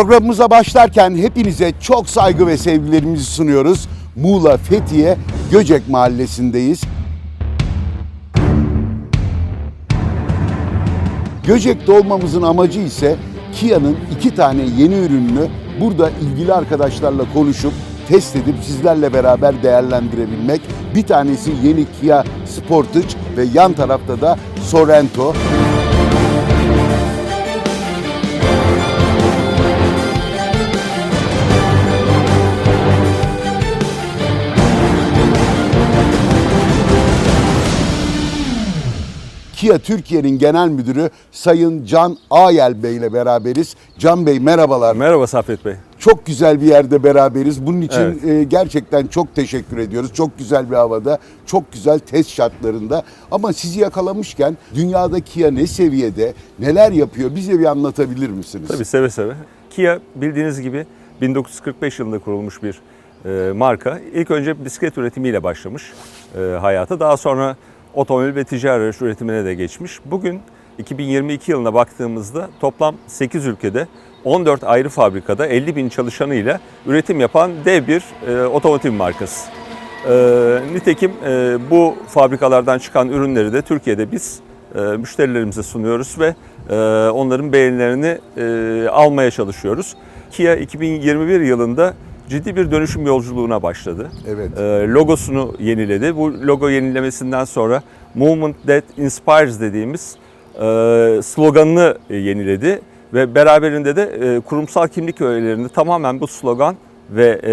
Programımıza başlarken hepinize çok saygı ve sevgilerimizi sunuyoruz. Muğla Fethiye Göcek Mahallesi'ndeyiz. Göcek'te olmamızın amacı ise Kia'nın iki tane yeni ürününü burada ilgili arkadaşlarla konuşup test edip sizlerle beraber değerlendirebilmek. Bir tanesi yeni Kia Sportage ve yan tarafta da Sorento. Kia Türkiye'nin genel müdürü Sayın Can Ayel Bey ile beraberiz. Can Bey merhabalar. Merhaba Saffet Bey. Çok güzel bir yerde beraberiz. Bunun için Evet. e, gerçekten çok teşekkür ediyoruz. Çok güzel bir havada, çok güzel test şartlarında. Ama sizi yakalamışken dünyada Kia ne seviyede, neler yapıyor bize bir anlatabilir misiniz? Tabii seve seve. Kia bildiğiniz gibi 1945 yılında kurulmuş bir e, marka. İlk önce bisiklet üretimiyle başlamış e, hayata. Daha sonra otomobil ve ticari araç üretimine de geçmiş. Bugün 2022 yılına baktığımızda toplam 8 ülkede 14 ayrı fabrikada 50 bin çalışanıyla üretim yapan dev bir e, otomotiv markası. E, nitekim e, bu fabrikalardan çıkan ürünleri de Türkiye'de biz e, müşterilerimize sunuyoruz ve e, onların beğenilerini e, almaya çalışıyoruz. Kia 2021 yılında ciddi bir dönüşüm yolculuğuna başladı. Evet. E, logosunu yeniledi. Bu logo yenilemesinden sonra Movement That Inspires dediğimiz e, sloganını e, yeniledi ve beraberinde de e, kurumsal kimlik öğelerini tamamen bu slogan ve e,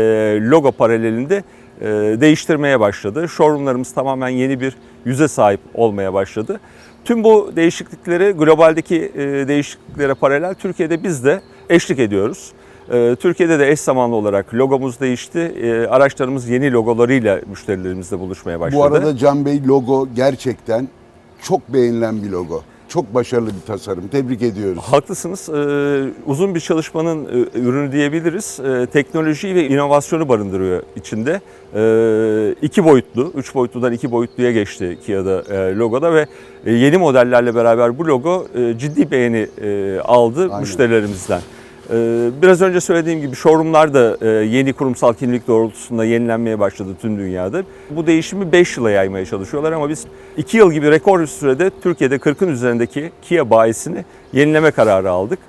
logo paralelinde e, değiştirmeye başladı. Showroomlarımız tamamen yeni bir yüze sahip olmaya başladı. Tüm bu değişiklikleri globaldeki e, değişikliklere paralel Türkiye'de biz de eşlik ediyoruz. E, Türkiye'de de eş zamanlı olarak logomuz değişti. E, Araçlarımız yeni logolarıyla müşterilerimizle buluşmaya başladı. Bu arada Can Bey logo gerçekten çok beğenilen bir logo. Çok başarılı bir tasarım. Tebrik ediyoruz. Haklısınız. Ee, uzun bir çalışmanın e, ürünü diyebiliriz. Ee, teknolojiyi ve inovasyonu barındırıyor içinde. Ee, iki boyutlu, üç boyutludan iki boyutluya geçti Kia'da e, logoda ve e, yeni modellerle beraber bu logo e, ciddi beğeni e, aldı Aynen. müşterilerimizden. Ee, Biraz önce söylediğim gibi showroomlar da e, yeni kurumsal kimlik doğrultusunda yenilenmeye başladı tüm dünyada. Bu değişimi 5 yıla yaymaya çalışıyorlar ama biz 2 yıl gibi rekor bir sürede Türkiye'de 40'ın üzerindeki Kia bayisini yenileme kararı aldık.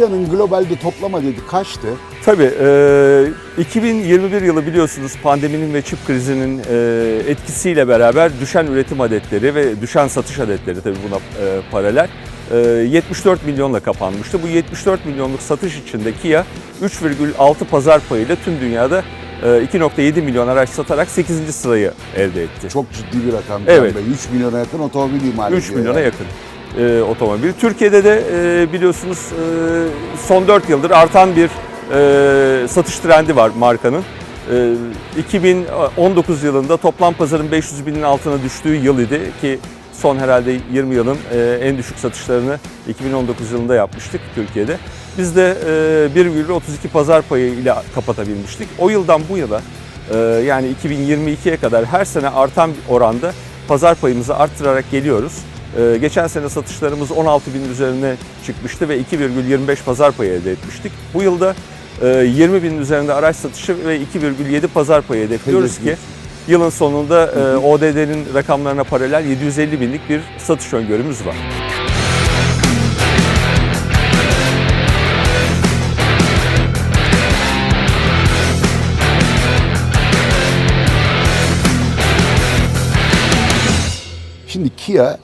Kia'nın globalde toplam adedi kaçtı? Tabii e, 2021 yılı biliyorsunuz pandeminin ve çip krizinin e, etkisiyle beraber düşen üretim adetleri ve düşen satış adetleri tabii buna e, paralel e, 74 milyonla kapanmıştı. Bu 74 milyonluk satış içinde Kia 3,6 pazar payıyla tüm dünyada e, 2,7 milyon araç satarak 8. sırayı elde etti. Çok ciddi bir rakam. Evet. Can Bey. 3 milyona yakın otomobil imal 3 ediyor milyona yani. yakın e, otomobil. Türkiye'de de e, biliyorsunuz e, son 4 yıldır artan bir e, satış trendi var markanın. E, 2019 yılında toplam pazarın 500 binin altına düştüğü yıl idi ki son herhalde 20 yılın e, en düşük satışlarını 2019 yılında yapmıştık Türkiye'de. Biz de e, 1,32 pazar payı ile kapatabilmiştik. O yıldan bu yıla e, yani 2022'ye kadar her sene artan bir oranda pazar payımızı arttırarak geliyoruz. Ee, geçen sene satışlarımız 16 bin üzerine çıkmıştı ve 2,25 pazar payı elde etmiştik. Bu yılda e, 20 bin üzerinde araç satışı ve 2,7 pazar payı hedefliyoruz ki yılın sonunda e, ODD'nin rakamlarına paralel 750 binlik bir satış öngörümüz var. Şimdi Kia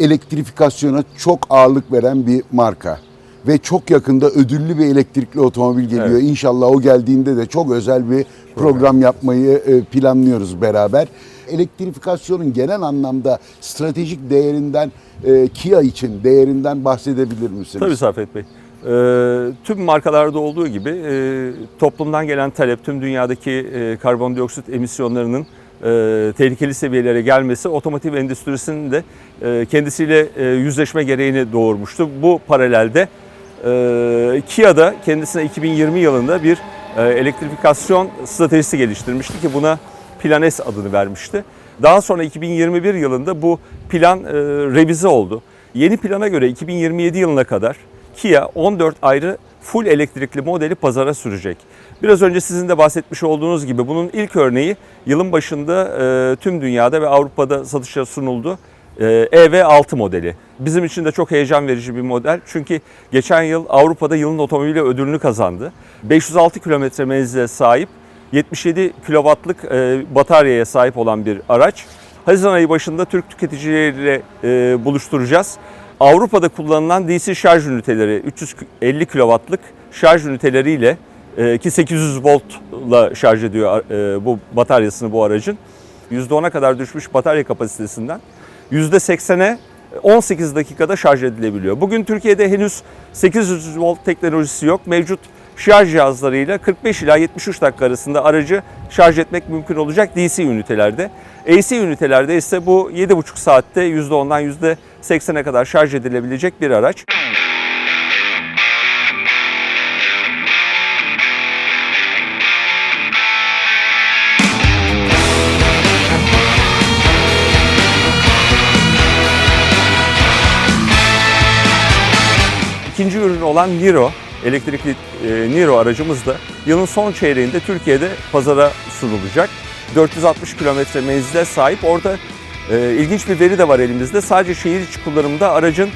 elektrifikasyona çok ağırlık veren bir marka. Ve çok yakında ödüllü bir elektrikli otomobil geliyor. Evet. İnşallah o geldiğinde de çok özel bir program yapmayı e, planlıyoruz beraber. Elektrifikasyonun genel anlamda stratejik değerinden e, Kia için değerinden bahsedebilir misiniz? Tabii Safet Bey. Ee, tüm markalarda olduğu gibi e, toplumdan gelen talep, tüm dünyadaki e, karbondioksit emisyonlarının e, tehlikeli seviyelere gelmesi otomotiv endüstrisinin de e, kendisiyle e, yüzleşme gereğini doğurmuştu. Bu paralelde e, Kia'da kendisine 2020 yılında bir e, elektrifikasyon stratejisi geliştirmişti ki buna Plan S adını vermişti. Daha sonra 2021 yılında bu plan e, revize oldu. Yeni plana göre 2027 yılına kadar Kia 14 ayrı full elektrikli modeli pazara sürecek. Biraz önce sizin de bahsetmiş olduğunuz gibi bunun ilk örneği yılın başında e, tüm dünyada ve Avrupa'da satışa sunuldu. E, EV6 modeli. Bizim için de çok heyecan verici bir model. Çünkü geçen yıl Avrupa'da yılın otomobili ödülünü kazandı. 506 kilometre menzile sahip 77 kilowattlık e, bataryaya sahip olan bir araç. Haziran ayı başında Türk tüketicileriyle e, buluşturacağız. Avrupa'da kullanılan DC şarj üniteleri 350 kilowattlık şarj üniteleriyle e, ki 800 voltla şarj ediyor e, bu bataryasını bu aracın. %10'a kadar düşmüş batarya kapasitesinden %80'e 18 dakikada şarj edilebiliyor. Bugün Türkiye'de henüz 800 volt teknolojisi yok. Mevcut şarj cihazlarıyla 45 ila 73 dakika arasında aracı şarj etmek mümkün olacak DC ünitelerde. AC ünitelerde ise bu 7,5 saatte %10'dan %80'e kadar şarj edilebilecek bir araç. İkinci ürün olan Niro, elektrikli e, Niro aracımız da yılın son çeyreğinde Türkiye'de pazara sunulacak. 460 kilometre menzile sahip. Orada e, ilginç bir veri de var elimizde. Sadece şehir içi kullanımda aracın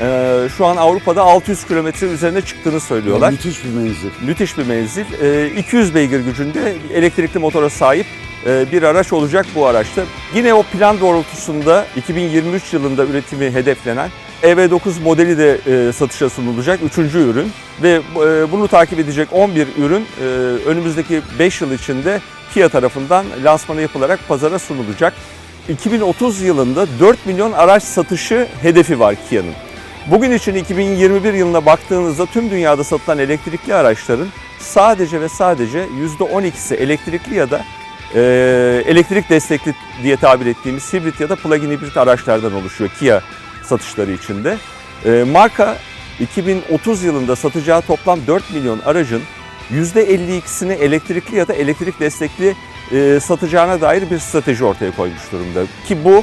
e, şu an Avrupa'da 600 kilometre üzerine çıktığını söylüyorlar. Müthiş bir menzil. Müthiş bir menzil. E, 200 beygir gücünde elektrikli motora sahip e, bir araç olacak bu araçta. Yine o plan doğrultusunda 2023 yılında üretimi hedeflenen EV9 modeli de e, satışa sunulacak. Üçüncü ürün ve e, bunu takip edecek 11 ürün e, önümüzdeki 5 yıl içinde Kia tarafından lansmanı yapılarak pazara sunulacak. 2030 yılında 4 milyon araç satışı hedefi var Kia'nın. Bugün için 2021 yılına baktığınızda tüm dünyada satılan elektrikli araçların sadece ve sadece %12'si elektrikli ya da e, elektrik destekli diye tabir ettiğimiz hibrit ya da plug-in hibrit araçlardan oluşuyor Kia satışları içinde. E, marka 2030 yılında satacağı toplam 4 milyon aracın %52'sini elektrikli ya da elektrik destekli e, satacağına dair bir strateji ortaya koymuş durumda. Ki bu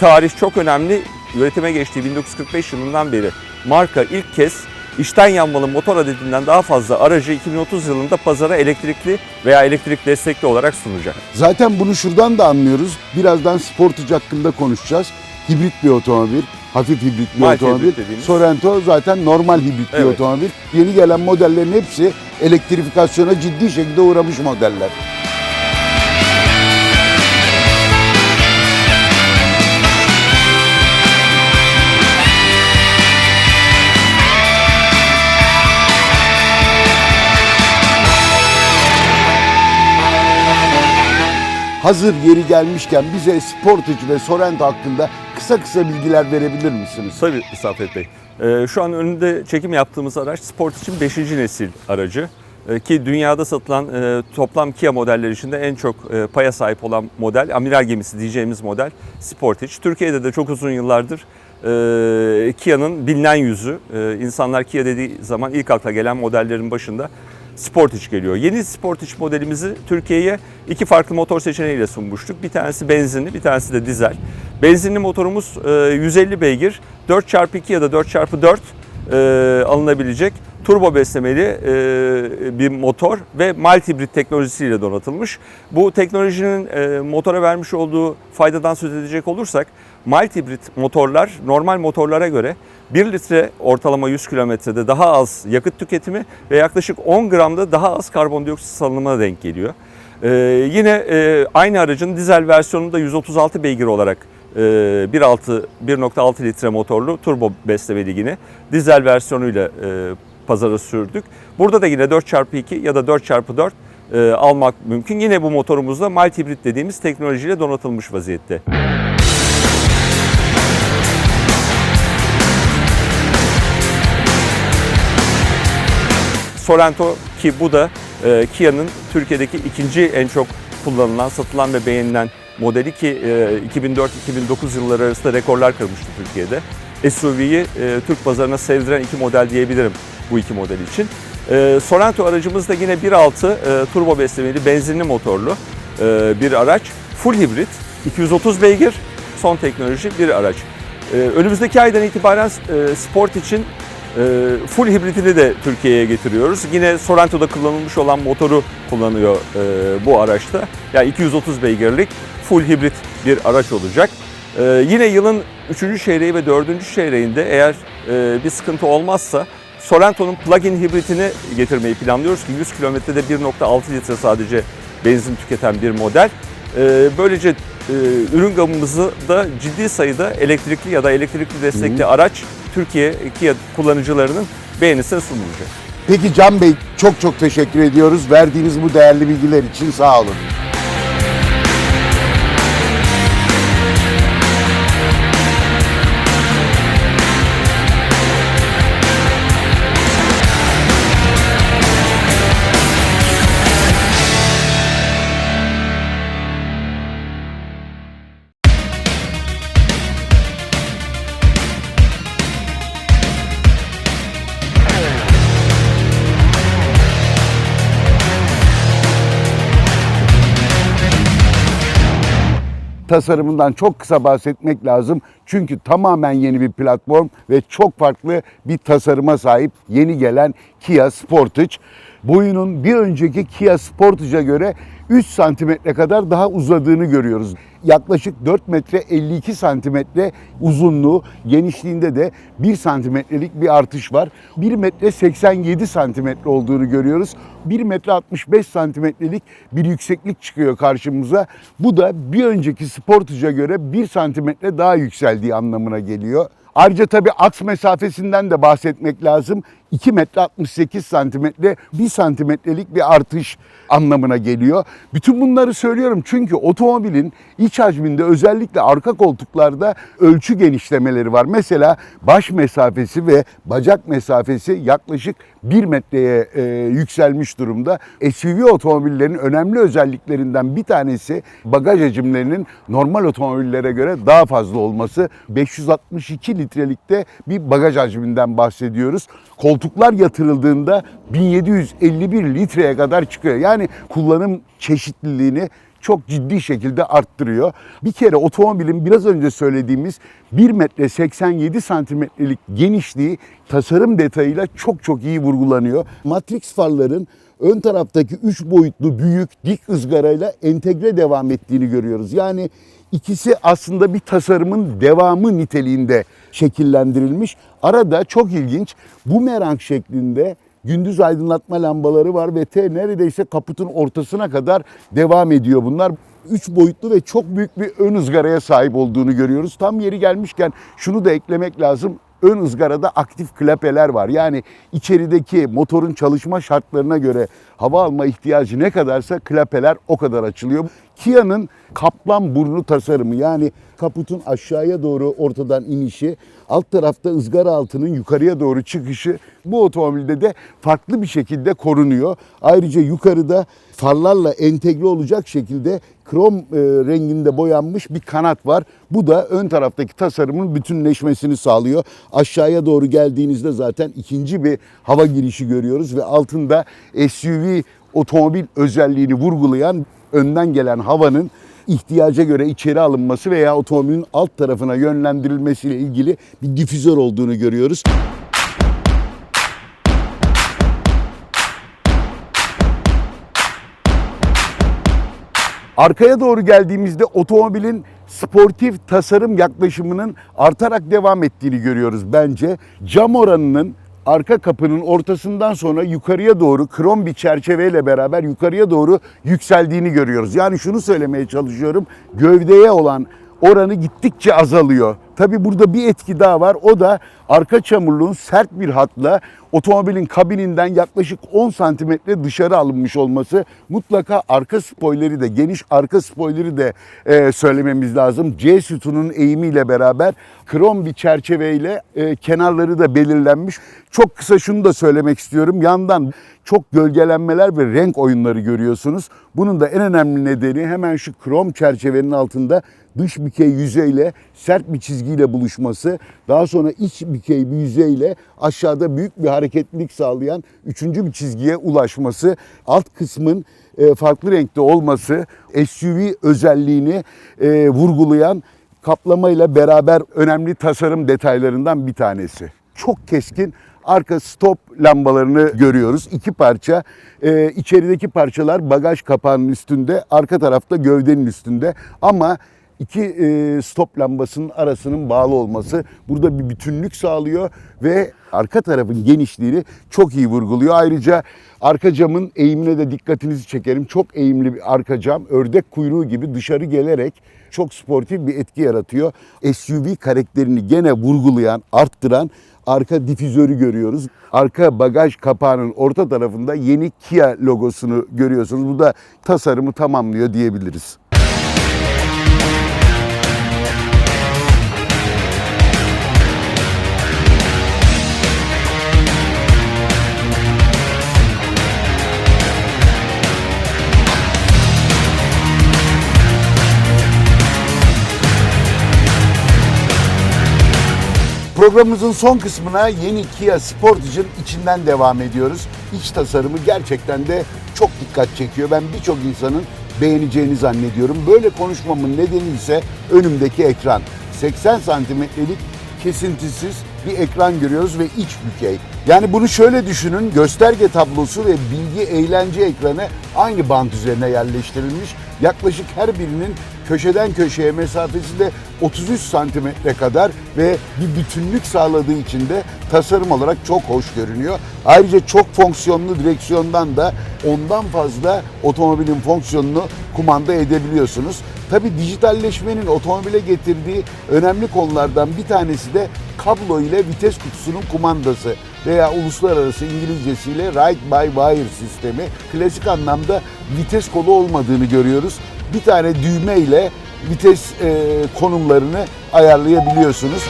tarih çok önemli. Üretime geçtiği 1945 yılından beri marka ilk kez içten yanmalı motor adedinden daha fazla aracı 2030 yılında pazara elektrikli veya elektrik destekli olarak sunacak. Zaten bunu şuradan da anlıyoruz. Birazdan Sportage hakkında konuşacağız. Hibrit bir otomobil, hafif hibrit bir Mild otomobil. hibrit. Sorento zaten normal hibrit bir Evet. otomobil. Yeni gelen modellerin hepsi elektrifikasyona ciddi şekilde uğramış modeller. Hazır yeri gelmişken bize Sportage ve Sorento hakkında kısa kısa bilgiler verebilir misiniz? Tabii Saffet Bey. Ee, şu an önünde çekim yaptığımız araç Sport için 5. nesil aracı. Ee, ki dünyada satılan e, toplam Kia modeller içinde en çok e, paya sahip olan model, amiral gemisi diyeceğimiz model Sportage. Türkiye'de de çok uzun yıllardır e, Kia'nın bilinen yüzü. E, insanlar Kia dediği zaman ilk akla gelen modellerin başında Sportage geliyor. Yeni Sportage modelimizi Türkiye'ye iki farklı motor seçeneğiyle sunmuştuk. Bir tanesi benzinli, bir tanesi de dizel. Benzinli motorumuz e, 150 beygir, 4x2 ya da 4x4 e, alınabilecek turbo beslemeli e, bir motor ve mild hibrit teknolojisiyle donatılmış. Bu teknolojinin e, motora vermiş olduğu faydadan söz edecek olursak mild hibrit motorlar normal motorlara göre 1 litre ortalama 100 kilometrede daha az yakıt tüketimi ve yaklaşık 10 gramda daha az karbondioksit salınımına denk geliyor. Ee, yine e, aynı aracın dizel versiyonunda 136 beygir olarak e, 1.6 1.6 litre motorlu turbo beslemeli yine dizel versiyonuyla e, pazara sürdük. Burada da yine 4x2 ya da 4x4 e, almak mümkün. Yine bu motorumuzda mild hibrit dediğimiz teknolojiyle donatılmış vaziyette. Sorento ki bu da e, Kia'nın Türkiye'deki ikinci en çok kullanılan, satılan ve beğenilen modeli ki e, 2004-2009 yılları arasında rekorlar kırmıştı Türkiye'de. SUV'yi e, Türk pazarına sevdiren iki model diyebilirim bu iki model için. E, Sorento aracımız da yine 1.6 e, turbo beslemeli benzinli motorlu e, bir araç. Full hibrit, 230 beygir, son teknoloji bir araç. E, önümüzdeki aydan itibaren e, sport için e, full hibritini de Türkiye'ye getiriyoruz. Yine Sorrento'da kullanılmış olan motoru kullanıyor e, bu araçta. Yani 230 beygirlik full hibrit bir araç olacak. E, yine yılın 3. çeyreği ve 4. çeyreğinde eğer e, bir sıkıntı olmazsa Sorrento'nun plug-in hibritini getirmeyi planlıyoruz ki 100 kilometrede 1.6 litre sadece benzin tüketen bir model. E, böylece e, ürün gamımızı da ciddi sayıda elektrikli ya da elektrikli destekli araç Türkiye Kia kullanıcılarının beğenisine sunulacak. Peki Can Bey çok çok teşekkür ediyoruz. Verdiğiniz bu değerli bilgiler için sağ olun. Tasarımından çok kısa bahsetmek lazım. Çünkü tamamen yeni bir platform ve çok farklı bir tasarıma sahip yeni gelen Kia Sportage. Boyunun bir önceki Kia Sportage'a göre 3 santimetre kadar daha uzadığını görüyoruz. Yaklaşık 4 metre 52 santimetre uzunluğu, genişliğinde de 1 santimetrelik bir artış var. 1 metre 87 santimetre olduğunu görüyoruz. 1 metre 65 santimetrelik bir yükseklik çıkıyor karşımıza. Bu da bir önceki Sportage'a göre 1 santimetre daha yükseldiği anlamına geliyor. Ayrıca tabii aks mesafesinden de bahsetmek lazım. 2 metre 68 santimetre 1 santimetrelik bir artış anlamına geliyor. Bütün bunları söylüyorum çünkü otomobilin iç hacminde özellikle arka koltuklarda ölçü genişlemeleri var. Mesela baş mesafesi ve bacak mesafesi yaklaşık 1 metreye e, yükselmiş durumda. SUV otomobillerin önemli özelliklerinden bir tanesi bagaj hacimlerinin normal otomobillere göre daha fazla olması. 562 litrelikte bir bagaj hacminden bahsediyoruz. Koltuklar yatırıldığında 1751 litreye kadar çıkıyor. Yani kullanım çeşitliliğini çok ciddi şekilde arttırıyor. Bir kere otomobilin biraz önce söylediğimiz 1 metre 87 santimetrelik genişliği tasarım detayıyla çok çok iyi vurgulanıyor. Matrix farların ön taraftaki 3 boyutlu büyük dik ızgarayla entegre devam ettiğini görüyoruz. Yani ikisi aslında bir tasarımın devamı niteliğinde şekillendirilmiş. Arada çok ilginç bumerang şeklinde gündüz aydınlatma lambaları var ve T neredeyse kaputun ortasına kadar devam ediyor bunlar. Üç boyutlu ve çok büyük bir ön ızgaraya sahip olduğunu görüyoruz. Tam yeri gelmişken şunu da eklemek lazım. Ön ızgarada aktif klapeler var. Yani içerideki motorun çalışma şartlarına göre hava alma ihtiyacı ne kadarsa klapeler o kadar açılıyor. Kia'nın kaplan burnu tasarımı yani kaputun aşağıya doğru ortadan inişi, alt tarafta ızgara altının yukarıya doğru çıkışı bu otomobilde de farklı bir şekilde korunuyor. Ayrıca yukarıda farlarla entegre olacak şekilde krom e, renginde boyanmış bir kanat var. Bu da ön taraftaki tasarımın bütünleşmesini sağlıyor. Aşağıya doğru geldiğinizde zaten ikinci bir hava girişi görüyoruz ve altında SUV otomobil özelliğini vurgulayan önden gelen havanın ihtiyaca göre içeri alınması veya otomobilin alt tarafına yönlendirilmesiyle ilgili bir difüzör olduğunu görüyoruz. Arkaya doğru geldiğimizde otomobilin sportif tasarım yaklaşımının artarak devam ettiğini görüyoruz bence. Cam oranının arka kapının ortasından sonra yukarıya doğru krom bir çerçeveyle beraber yukarıya doğru yükseldiğini görüyoruz. Yani şunu söylemeye çalışıyorum. Gövdeye olan oranı gittikçe azalıyor. Tabi burada bir etki daha var. O da arka çamurluğun sert bir hatla otomobilin kabininden yaklaşık 10 santimetre dışarı alınmış olması. Mutlaka arka spoileri de geniş arka spoileri de e, söylememiz lazım. C sütunun eğimiyle beraber krom bir çerçeveyle e, kenarları da belirlenmiş. Çok kısa şunu da söylemek istiyorum. Yandan çok gölgelenmeler ve renk oyunları görüyorsunuz. Bunun da en önemli nedeni hemen şu krom çerçevenin altında dış bükey yüzeyle sert bir çizgiyle buluşması, daha sonra iç bükey bir yüzeyle aşağıda büyük bir hareketlilik sağlayan üçüncü bir çizgiye ulaşması, alt kısmın e, farklı renkte olması, SUV özelliğini e, vurgulayan kaplamayla beraber önemli tasarım detaylarından bir tanesi. Çok keskin arka stop lambalarını görüyoruz. İki parça. Ee, içerideki parçalar bagaj kapağının üstünde, arka tarafta gövdenin üstünde. Ama iki e, stop lambasının arasının bağlı olması burada bir bütünlük sağlıyor ve arka tarafın genişliğini çok iyi vurguluyor. Ayrıca arka camın eğimine de dikkatinizi çekerim. Çok eğimli bir arka cam, ördek kuyruğu gibi dışarı gelerek çok sportif bir etki yaratıyor. SUV karakterini gene vurgulayan, arttıran arka difüzörü görüyoruz. Arka bagaj kapağının orta tarafında yeni Kia logosunu görüyorsunuz. Bu da tasarımı tamamlıyor diyebiliriz. Programımızın son kısmına yeni Kia Sportage'ın içinden devam ediyoruz. İç tasarımı gerçekten de çok dikkat çekiyor. Ben birçok insanın beğeneceğini zannediyorum. Böyle konuşmamın nedeni ise önümdeki ekran. 80 santimetrelik kesintisiz bir ekran görüyoruz ve iç bükey. Yani bunu şöyle düşünün, gösterge tablosu ve bilgi eğlence ekranı aynı bant üzerine yerleştirilmiş. Yaklaşık her birinin köşeden köşeye mesafesi de 33 santimetre kadar ve bir bütünlük sağladığı için de tasarım olarak çok hoş görünüyor. Ayrıca çok fonksiyonlu direksiyondan da ondan fazla otomobilin fonksiyonunu kumanda edebiliyorsunuz. Tabi dijitalleşmenin otomobile getirdiği önemli konulardan bir tanesi de kablo ile vites kutusunun kumandası veya uluslararası İngilizcesiyle Ride by Wire sistemi. Klasik anlamda vites kolu olmadığını görüyoruz. Bir tane düğme ile vites e, konumlarını ayarlayabiliyorsunuz.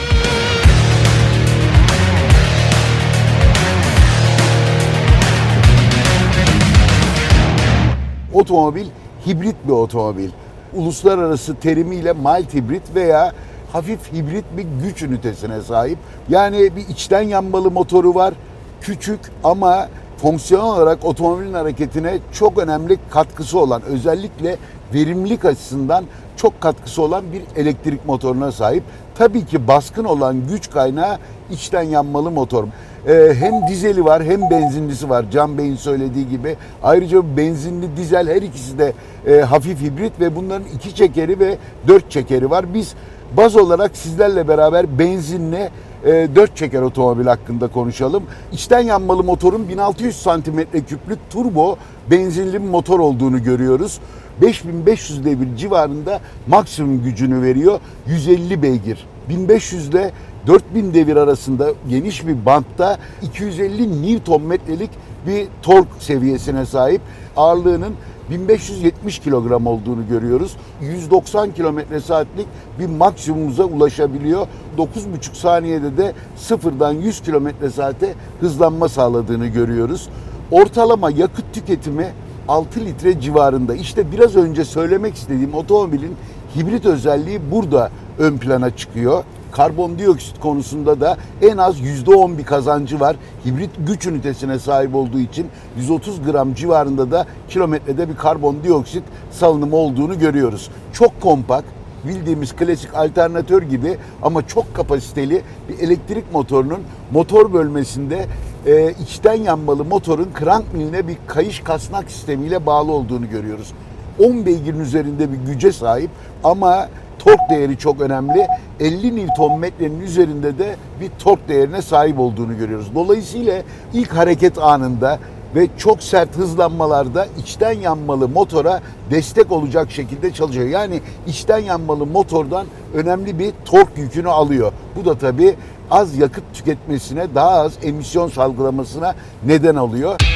Otomobil hibrit bir otomobil. Uluslararası terimiyle mild hibrit veya hafif hibrit bir güç ünitesine sahip. Yani bir içten yanmalı motoru var. Küçük ama fonksiyon olarak otomobilin hareketine çok önemli katkısı olan özellikle verimlilik açısından çok katkısı olan bir elektrik motoruna sahip. Tabii ki baskın olan güç kaynağı içten yanmalı motor. Ee, hem dizeli var hem benzinlisi var. Can Bey'in söylediği gibi. Ayrıca benzinli dizel her ikisi de e, hafif hibrit ve bunların iki çekeri ve dört çekeri var. Biz baz olarak sizlerle beraber benzinli e, 4 çeker otomobil hakkında konuşalım. İçten yanmalı motorun 1600 santimetre küplük turbo benzinli motor olduğunu görüyoruz. 5500 devir civarında maksimum gücünü veriyor. 150 beygir. 1500 ile 4000 devir arasında geniş bir bantta 250 Nm'lik bir tork seviyesine sahip. Ağırlığının 1570 kilogram olduğunu görüyoruz. 190 kilometre saatlik bir maksimumuza ulaşabiliyor. 9,5 saniyede de sıfırdan 100 kilometre saate hızlanma sağladığını görüyoruz. Ortalama yakıt tüketimi 6 litre civarında. İşte biraz önce söylemek istediğim otomobilin hibrit özelliği burada ön plana çıkıyor. Karbondioksit konusunda da en az %10 bir kazancı var. Hibrit güç ünitesine sahip olduğu için 130 gram civarında da kilometrede bir karbondioksit salınımı olduğunu görüyoruz. Çok kompakt, bildiğimiz klasik alternatör gibi ama çok kapasiteli bir elektrik motorunun motor bölmesinde e, içten yanmalı motorun crank miline bir kayış kasnak sistemiyle bağlı olduğunu görüyoruz. 10 beygirin üzerinde bir güce sahip ama tork değeri çok önemli. 50 Nm'nin üzerinde de bir tork değerine sahip olduğunu görüyoruz. Dolayısıyla ilk hareket anında ve çok sert hızlanmalarda içten yanmalı motora destek olacak şekilde çalışıyor. Yani içten yanmalı motordan önemli bir tork yükünü alıyor. Bu da tabii az yakıt tüketmesine, daha az emisyon salgılamasına neden oluyor.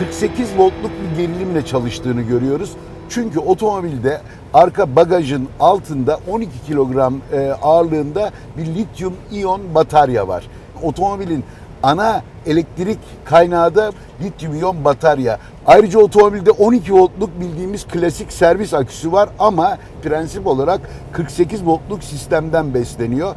48 voltluk bir gerilimle çalıştığını görüyoruz. Çünkü otomobilde arka bagajın altında 12 kilogram e, ağırlığında bir lityum iyon batarya var. Otomobilin ana elektrik kaynağı da lityum iyon batarya. Ayrıca otomobilde 12 voltluk bildiğimiz klasik servis aküsü var ama prensip olarak 48 voltluk sistemden besleniyor.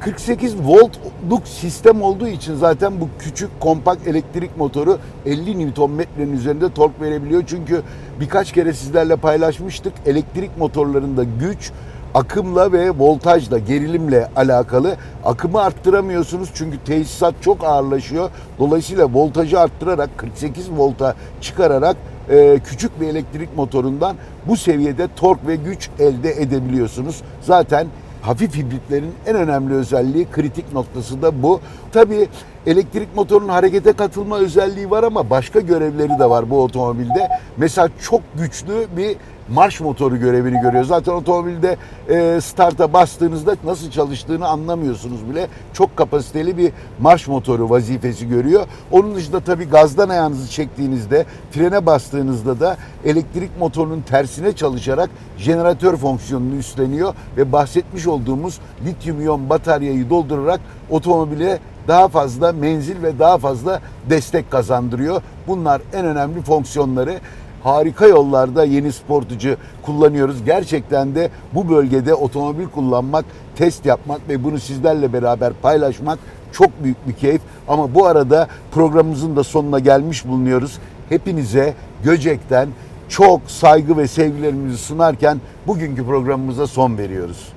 48 voltluk sistem olduğu için zaten bu küçük kompakt elektrik motoru 50 Nm'nin üzerinde tork verebiliyor. Çünkü birkaç kere sizlerle paylaşmıştık. Elektrik motorlarında güç akımla ve voltajla, gerilimle alakalı. Akımı arttıramıyorsunuz çünkü tesisat çok ağırlaşıyor. Dolayısıyla voltajı arttırarak 48 volta çıkararak e, küçük bir elektrik motorundan bu seviyede tork ve güç elde edebiliyorsunuz. Zaten hafif hibritlerin en önemli özelliği kritik noktası da bu. Tabii elektrik motorunun harekete katılma özelliği var ama başka görevleri de var bu otomobilde. Mesela çok güçlü bir marş motoru görevini görüyor. Zaten otomobilde e, starta bastığınızda nasıl çalıştığını anlamıyorsunuz bile. Çok kapasiteli bir marş motoru vazifesi görüyor. Onun dışında tabii gazdan ayağınızı çektiğinizde, frene bastığınızda da elektrik motorunun tersine çalışarak jeneratör fonksiyonunu üstleniyor ve bahsetmiş olduğumuz lityum iyon bataryayı doldurarak otomobile daha fazla menzil ve daha fazla destek kazandırıyor. Bunlar en önemli fonksiyonları harika yollarda yeni sportucu kullanıyoruz. Gerçekten de bu bölgede otomobil kullanmak, test yapmak ve bunu sizlerle beraber paylaşmak çok büyük bir keyif. Ama bu arada programımızın da sonuna gelmiş bulunuyoruz. Hepinize Göcek'ten çok saygı ve sevgilerimizi sunarken bugünkü programımıza son veriyoruz.